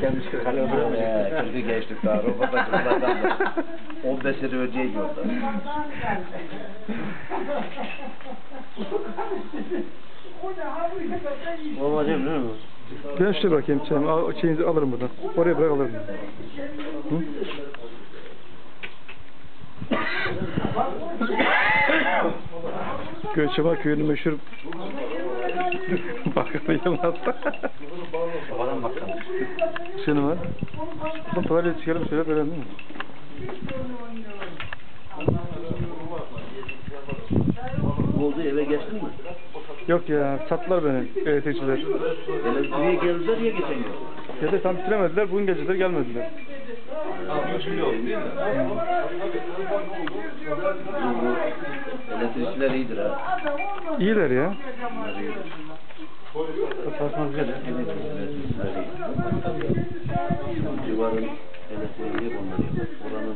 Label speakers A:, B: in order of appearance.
A: Gelmiş kale
B: Ee, kırkı geçtik daha. Robota kırılardan da. 15 sene önceydi orada.
A: Babacım değil mi?
C: Ben şuraya bırakayım çayımı. Al, şeyinizi alırım buradan. Oraya bırak alırım. Hı? Göçeba köyünün meşhur bakkalıyım hatta.
A: Babadan bakalım.
C: Şunu var. Bu tuvalet çıkarıp şöyle böyle değil mi?
B: Oldu eve geçtin mi?
C: Yok ya sattılar beni elektrikçiler.
B: Elektriğe geldiler ya geçen gün.
C: Ya da tam bitiremediler. Bugün geceler gelmediler.
B: Elektrikçiler iyidir ha.
C: İyiler ya.
A: Saçma güzel.
B: Civarın elektriği yok onlar yok.